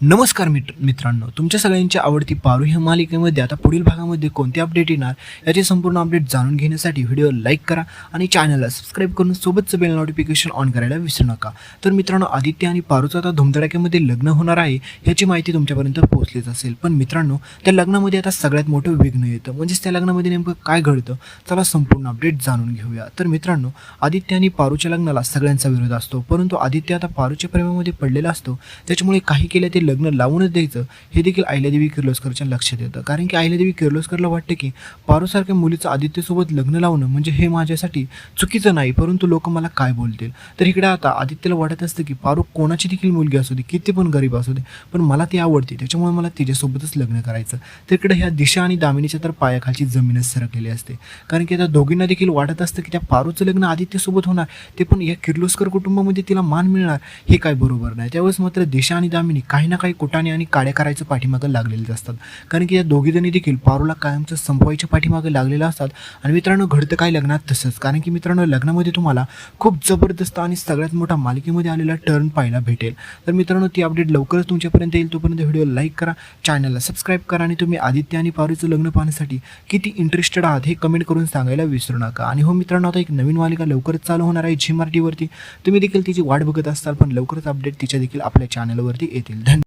नमस्कार मित्र मित्रांनो तुमच्या सगळ्यांची आवडती पारू ह्या मालिकेमध्ये आता पुढील भागामध्ये कोणते अपडेट येणार याचे संपूर्ण अपडेट जाणून घेण्यासाठी व्हिडिओ लाईक करा आणि चॅनलला सबस्क्राईब करून सोबतचं बेल नोटिफिकेशन ऑन करायला विसरू नका. तर मित्रांनो आदित्य आणि पारूचं आता धुमधडाक्यामध्ये लग्न होणार आहे याची माहिती तुमच्यापर्यंत पोहोचलीच असेल. पण मित्रांनो त्या लग्नामध्ये आता सगळ्यात मोठं विघ्न येतं. म्हणजेच त्या लग्नामध्ये नेमकं काय घडतं चला संपूर्ण अपडेट जाणून घेऊया. तर मित्रांनो आदित्य आणि पारूच्या लग्नाला सगळ्यांचा विरोध असतो परंतु आदित्य आता पारूच्या प्रेमामध्ये पडलेला असतो. त्याच्यामुळे काही केलं ते लग्न लावूनच द्यायचं हे देखील अहिल्यादेवी किर्लोस्करच्या लक्षात येतं. कारण की अहिल्यादेवी किर्लोस्करला वाटतं की पारूसारख्या मुलीचं आदित्यसोबत लग्न लावणं म्हणजे हे माझ्यासाठी चुकीचं नाही परंतु लोक मला काय बोलतील? तर इकडे आता आदित्यला वाटत असतं की पारू कोणाची देखील मुलगी असू दे किती पण गरीब असू दे पण मला ती आवडते. त्याच्यामुळे मला तिच्यासोबतच लग्न करायचं. तर इकडे ह्या दिशा आणि दामिनीच्या तर पायाखालची जमीनच सरकलेली असते. कारण की आता दोघींना देखील वाटत असतं की त्या पारूचं लग्न आदित्यसोबत होणार ते पण या किर्लोस्कर कुटुंबामध्ये तिला मान मिळणार हे काय बरोबर नाही. त्यावेळेस मात्र दिशा आणि दामिनी काही ना काही कुटाने आणि काड्या करायचं पाठीमागं लागलेलेच असतात. कारण की या दोघीजणी देखील पारूला कायमचं संपवायच्या पाठीमागं लागलेलं असतात. आणि मित्रांनो घडतं काय लग्नात तसंच. कारण की मित्रांनो लग्नामध्ये तुम्हाला खूप जबरदस्त आणि सगळ्यात मोठा मालिकेमध्ये आलेला टर्न पाहायला भेटेल. तर मित्रांनो ती अपडेट लवकरच तुमच्यापर्यंत येईल. तोपर्यंत व्हिडिओ लाईक करा चॅनलला सबस्क्राईब करा आणि तुम्ही आदित्य आणि पारूचं लग्न पाहण्यासाठी किती इंटरेस्टेड आहात हे कमेंट करून सांगायला विसरू नका. आणि हो मित्रांनो आता एक नवीन मालिका लवकरच चालू होणार आहे झी मराठीवरती तुम्ही देखील तिची वाट बघत असाल पण लवकरच अपडेट तिच्या देखील आपल्या चॅनलवरती येतील. धन्यवाद.